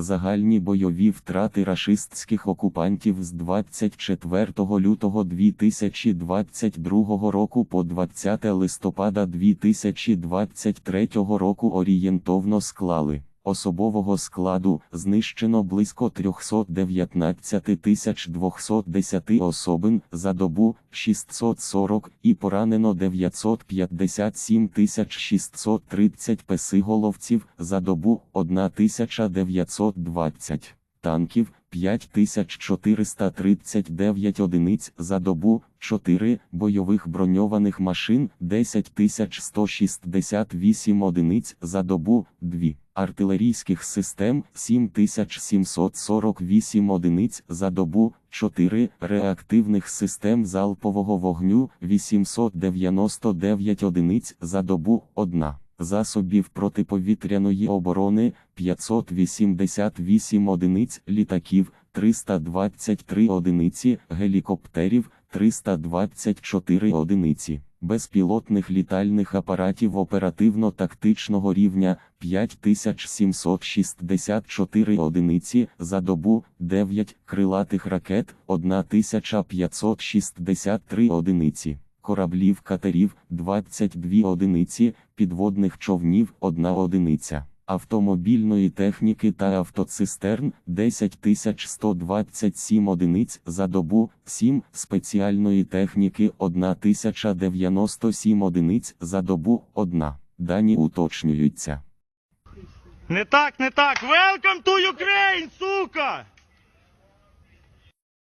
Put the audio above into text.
Загальні бойові втрати рашистських окупантів з 24 лютого 2022 року по 20 листопада 2023 року орієнтовно склали. Особового складу знищено близько 319 210 особин за добу 640 і поранено 957 630 песиголовців за добу 1920 танків 5439 одиниць за добу, 4 бойових броньованих машин 10168 одиниць за добу, 2 артилерійських систем 7748 одиниць за добу, 4 реактивних систем залпового вогню 899 одиниць за добу, 1 засобів протиповітряної оборони 588 одиниць літаків, 323 одиниці гелікоптерів, 324 одиниці безпілотних літальних апаратів оперативно-тактичного рівня 5764 одиниці за добу, 9 крилатих ракет, 1563 одиниці кораблів катерів 22 одиниці, підводних човнів 1 одиниця, автомобільної техніки та автоцистерн 10127 одиниць за добу, 7 спеціальної техніки 1097 одиниць за добу, 1. Дані уточнюються. Не так, не так. Велком!